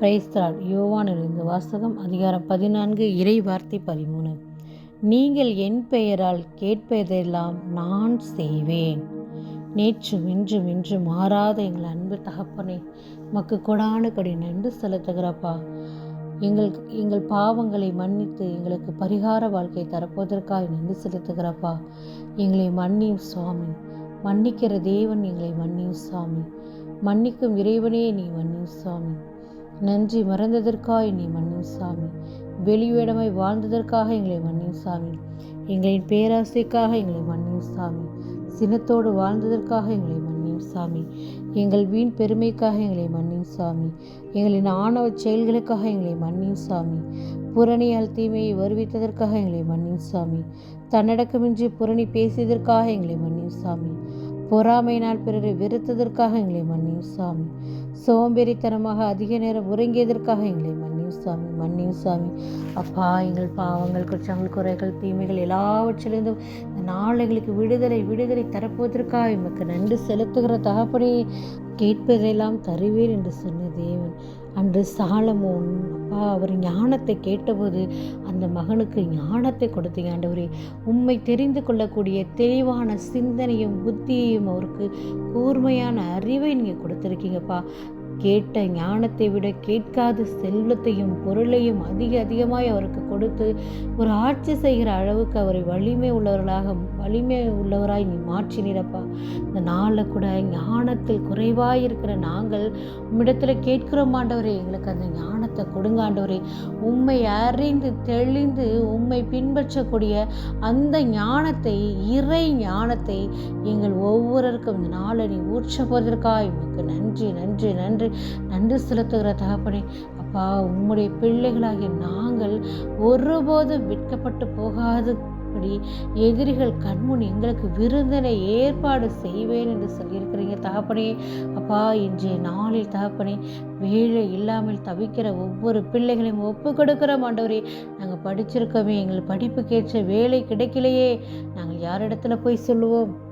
பிரைஸ்தலால் யோவானிலிருந்து வாசகம் அதிகாரம் பதினான்கு இறை வார்த்தை பதிமூணு. நீங்கள் என் பெயரால் கேட்பதெல்லாம் நான் செய்வேன். நேற்றும் இன்றும் இன்று மாறாத எங்கள் அன்பு தகப்பனே மக்கு கொடான கொடி நன்றி செலுத்துகிறப்பா. எங்கள் எங்கள் பாவங்களை மன்னித்து எங்களுக்கு பரிகார வாழ்க்கை தரப்போவதற்காக நன்றி செலுத்துகிறப்பா. எங்களை மன்னியும் சுவாமி. மன்னிக்கிற தேவன் எங்களை மன்னியும் சுவாமி. மன்னிக்கும் இறைவனே நீ மன்னியும் சுவாமி. நன்றி மறந்ததற்காக நீ மன்னியும் சாமி வெளிவேடமாய் வாழ்ந்ததற்காக எங்களை மன்னியும் சாமி எங்களின் பேராசைக்காக எங்களை மன்னியும் சாமி சினத்தோடு வாழ்ந்ததற்காக எங்களை மன்னியும் சாமி எங்கள் வீண் பெருமைக்காக எங்களை மன்னியும் சாமி எங்களின் ஆணவ செயல்களுக்காக எங்களை மன்னியும் சாமி புரணியால் தீமையை வருவித்ததற்காக எங்களை மன்னியும் சாமி தன்னடக்கமின்றி புரணி பேசியதற்காக எங்களை மன்னியும் சாமி பொறாமையினால் பிறரை வெறுத்ததற்காக எங்களை மன்னியும் சாமி. சோம்பேறித்தனமாக அதிக நேரம் உறங்கியதற்காக எங்களை மன்னியும் சாமி மன்னியும் சாமி. அப்பா எங்கள் பாவங்கள் குற்றங்கள் குறைகள் தீமைகள் எல்லாவற்றிலிருந்தும் இந்த நாளைகளுக்கு விடுதலை விடுதலை தரப்போவதற்காக எமக்கு நன்றி செலுத்துகிற தகப்படி கேட்பதெல்லாம் தருவேன் என்று சொன்ன தேவன். அன்று சாலமோன் அப்பா அவர் ஞானத்தை கேட்டபோது அந்த மகனுக்கு ஞானத்தை கொடுத்தீங்க ஆண்டவரே. உண்மை தெரிந்து கொள்ளக்கூடிய தெளிவான சிந்தனையும் புத்தியையும் அவருக்கு கூர்மையான அறிவை நீங்கள் கொடுத்துருக்கீங்கப்பா. கேட்ட ஞானத்தை விட கேட்காத செல்வத்தையும் பொருளையும் அதிக அதிகமாய் அவருக்கு கொடுத்து ஒரு ஆட்சி செய்கிற அளவுக்கு அவரை வலிமை உள்ளவர்களாக வலிமை உள்ளவராய் நீ மாற்றினிடப்பா இந்த நாளில் கூட ஞானத்தில் குறைவாக இருக்கிற நாங்கள் உம்மிடத்தில் கேட்கிறோம் ஆண்டவரே. எங்களுக்கு அந்த ஞானத்தை கொடுங்க ஆண்டவரே. உண்மை அறிந்து தெளிந்து உண்மை பின்பற்றக்கூடிய அந்த ஞானத்தை இறை ஞானத்தை எங்கள் ஒவ்வொருவருக்கும் இந்த நாளை நீ ஊற்றப்போவதற்காக எமக்கு நன்றி நன்றி நன்றி. நன்றி செலுத்துகிற தகப்பனே. அப்பா உம்முடைய பிள்ளைகளாகிய நாங்கள் ஒருபோதும் விற்கப்பட்டு போகாதபடி எதிரிகள் கண்முன் எங்களுக்கு விருந்தினை ஏற்பாடு செய்வேன் என்று சொல்லியிருக்கிறீங்க தகப்பனே. அப்பா இன்றைய நாளில் தகப்பனே வேலை இல்லாமல் தவிக்கிற ஒவ்வொரு பிள்ளைகளையும் ஒப்பு கொடுக்கிற மாண்டவரே நாங்கள் படிச்சிருக்கோமே எங்கள் படிப்புக்கேற்ற வேலை கிடைக்கலையே. நாங்கள் யாரிடத்துல போய் சொல்லுவோம்?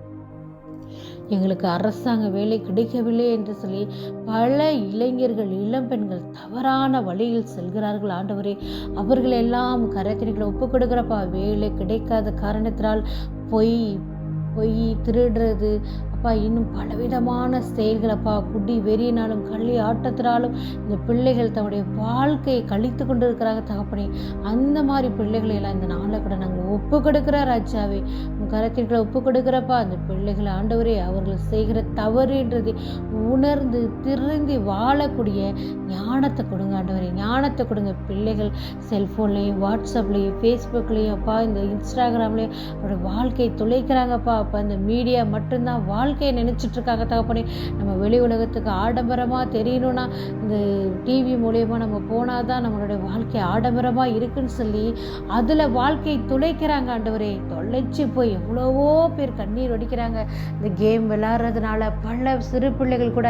எங்களுக்கு அரசாங்க வேலை கிடைக்கவில்லை என்று சொல்லி பல இளைஞர்கள் இளம்பெண்கள் தவறான வழியில் செல்கிறார்கள். ஆண்டவரே அவர்கள் எல்லாம் ஒப்பு கொடுக்குறப்பா. வேலை கிடைக்காத காரணத்தினால் பொய் பொய் திருடுறது. அப்பா இன்னும் பலவிதமான செயல்களப்பா குடி வெறியினாலும் கள்ளி ஆட்டத்தினாலும் இந்த பிள்ளைகள் தன்னுடைய வாழ்க்கையை கழித்து கொண்டு இருக்கிறாங்க தகப்பனே. அந்த மாதிரி பிள்ளைகளை எல்லாம் இந்த நாளில் கூட நாங்கள் ஒப்பு கொடுக்குற ராஜாவே. உன் ஒப்பு கொடுக்குறப்பா அந்த பிள்ளைகளை ஆண்டவரே அவர்கள் செய்கிற தவறுன்றது உணர்ந்து திருந்தி வாழக்கூடிய ஞானத்தை கொடுங்க ஆண்டவரே ஞானத்தை கொடுங்க. பிள்ளைகள் செல்ஃபோன்லேயும் வாட்ஸ்அப்லேயும் ஃபேஸ்புக்லேயும் அப்பா இந்த இன்ஸ்டாகிராம்லேயும் அவரோட வாழ்க்கையை துளைக்கிறாங்கப்பா. அப்போ அந்த மீடியா மட்டும்தான் வாழ்க்கையை நினச்சிட்டு இருக்காங்க தகப்பனே. நம்ம வெளி உலகத்துக்கு ஆடம்பரமாக தெரியணும்னா இந்த டிவி மூலயமா நம்ம போனால் தான் நம்மளுடைய வாழ்க்கை ஆடம்பரமாக இருக்குன்னு சொல்லி அதில் வாழ்க்கையை துளைக்கிறாங்க ஆண்டவரே. தொலைச்சி போய் எவ்வளவோ பேர் கண்ணீர் ஒடிக்கிறாங்க இந்த கேம் விளாட்றதுனால பல சிறு பிள்ளைகள் கூட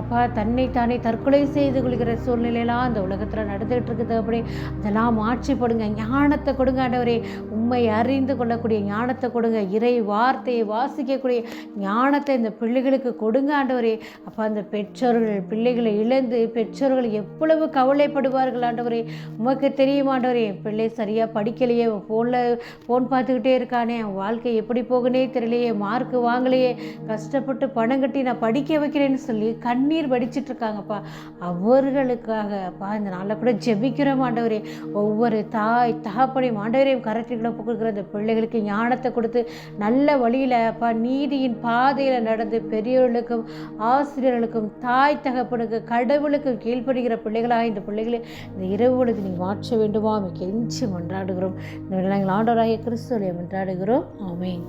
அப்பா தன்னை தானே தற்கொலை செய்து கொள்கிற சூழ்நிலையெல்லாம் அந்த உலகத்தில் நடந்துகிட்டு இருக்குது அப்படி அதெல்லாம் மாற்றிப்படுங்க ஞானத்தை கொடுங்க ஆண்டவரே. உண்மை அறிந்து கொள்ளக்கூடிய ஞானத்தை கொடுங்க இறை வார்த்தையை வாசிக்கக்கூடிய ஞானத்தை இந்த பிள்ளைகளுக்கு கொடுங்க ஆண்டவரே. அப்போ அந்த பெற்றோர்கள் பிள்ளைகளை இழந்து பெற்றோர்கள் எவ்வளவு கவலைப்படுவார்கள் ஆண்டவரே. உமக்கு தெரியும் ஆண்டவரே என் பிள்ளை சரியாக படிக்கலையே ஃபோனில் ஃபோன் பார்த்துக்கிட்டே இருக்கானே அவன் வாழ்க்கை எப்படி போகுனே தெரியலையே மார்க் வாங்கலையே கஷ்டப்பட்டு பணம் கட்டி நான் படிக்க வைக்கிறேன்னு சொல்லி கண்ணீர் வடிச்சிட்ருக்காங்கப்பா. அவர்களுக்காக அப்பா இந்த நாளில் கூட ஜெபிக்கிறோம் ஆண்டவரே. ஒவ்வொரு தாய் தகப்பனையும் ஆண்டவரையும் கரெக்டுகளை கொடுக்குற அந்த பிள்ளைகளுக்கு ஞானத்தை கொடுத்து நல்ல வழியில் அப்பா நீதியின் பாதையில் நடந்து பெரியவர்களுக்கும் ஆசிரியர்களுக்கும் தாய் தகப்பனுக்கு கடவுளுக்கு கீழ்ப்படுகிற பிள்ளைகளாக இந்த பிள்ளைகளை இந்த இரவு பொழுது நீ மாற்ற வேண்டுமா? கெஞ்சி மன்றாடுகிறோம். இந்த நாங்கள் ஆண்டவராகிய கிறிஸ்துவலை மன்றாடுகிறோம். ஆமென்